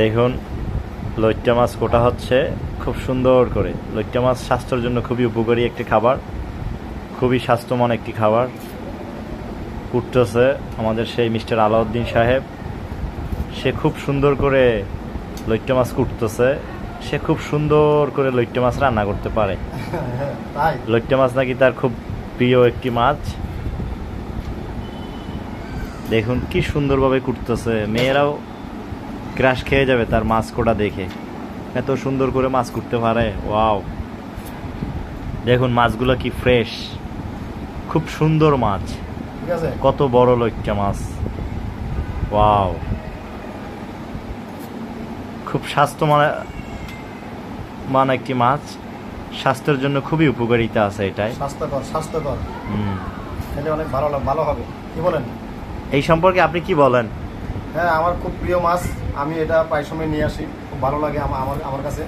দেখুন লইট্টা মাছ কোটা হচ্ছে খুব সুন্দর করে। লইট্টা মাছ স্বাস্থ্যের জন্য খুবই উপকারী একটি খাবার খুবই স্বাস্থ্যমান একটি খাবার। কুটতেছে আমাদের সেই মিস্টার আলাউদ্দিন সাহেব। সে খুব সুন্দর করে লইট্টা মাছ কুটতেছে। সে খুব সুন্দর করে লইট্টা মাছ রান্না করতে পারে। লইট্টা মাছ নাকি তার খুব প্রিয় একটি মাছ। দেখুন কি সুন্দরভাবে কুটতেছে। মেয়েরাও ক্রাশ খেয়ে যাবে তার মাছ কোটা দেখে। এত সুন্দর করে মাছ কুটতে পারে ওয়াও। দেখুন মাছগুলো কি ফ্রেশ। খুব সুন্দর মাছ। ঠিক আছে। কত বড় লইট্টা মাছ। ওয়াও। খুব স্বাস্থ্য মানে একটি মাছ। স্বাস্থ্যের জন্য খুবই উপকারিতা আছে এটাই। স্বাস্থ্যকর স্বাস্থ্যকর। হুম। অনেক ভালো ভালো হবে। কি বলেন? এই সম্পর্কে আপনি কি বলেন? হ্যাঁ আমার খুব প্রিয় মাছ। আমি এটা প্রায় সময় নিয়ে আসি। খুব ভালো লাগে আমার আমার কাছে।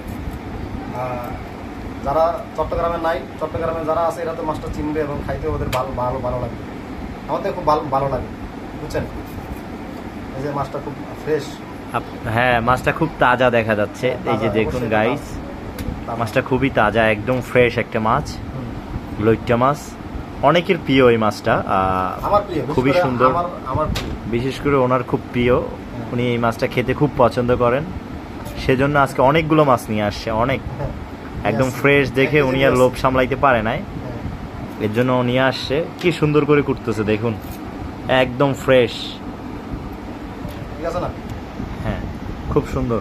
যারা চট্টগ্রামে নাই চট্টগ্রামে যারা আছে এরা তো মাছটা চিনবে এবং খাইতে ওদের ভালো ভালো ভালো লাগে। আমাদের খুব ভালো ভালো লাগে বুঝছেন? এই যে মাছটা খুব ফ্রেশ হ্যাঁ মাছটা খুব তাজা দেখা যাচ্ছে। এই যে দেখুন গাইস মাছটা খুবই তাজা একদম ফ্রেশ একটা মাছ। লইট্টা মাছ। অনেকের প্রিয় এই মাছটা আমার প্রিয় খুবই সুন্দর। আমার বিশেষ করে ওনার খুব প্রিয়। উনি এই মাছটা খেতে খুব পছন্দ করেন। সেজন্য আজকে অনেকগুলো মাছ নিয়ে আসছে অনেক। হ্যাঁ। একদম ফ্রেশ দেখে উনি আর লোভ সামলাইতে পারে নাই। হ্যাঁ। এর জন্য নিয়ে আসছে। কি সুন্দর করে করতেছে দেখুন। একদম ফ্রেশ ঠিক আছে না? হ্যাঁ খুব সুন্দর।